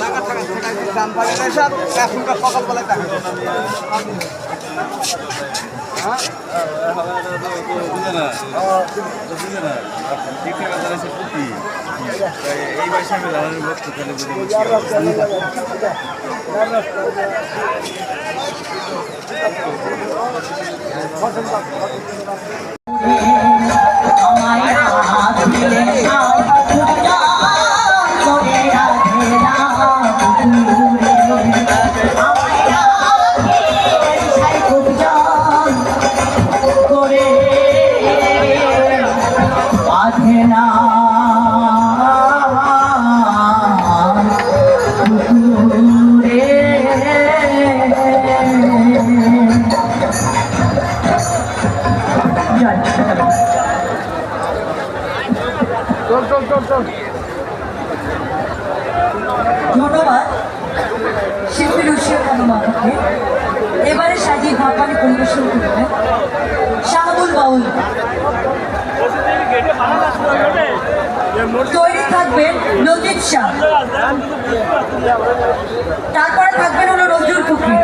টাকা টাকা টাকা দাম পাবে না সব এখন সকাল বেলায় টাকা আমায় বাঁধে না। ধন্যবাদ। শিল্পী রশিয়া খানম এবারে সাজিয়ে ভাববানি পরিবেশন করবেন শাহাবুল বাউল। তৈরি থাকবেন নজিব শাহ তারপরে থাকবেন হলো নজরুল টুকরি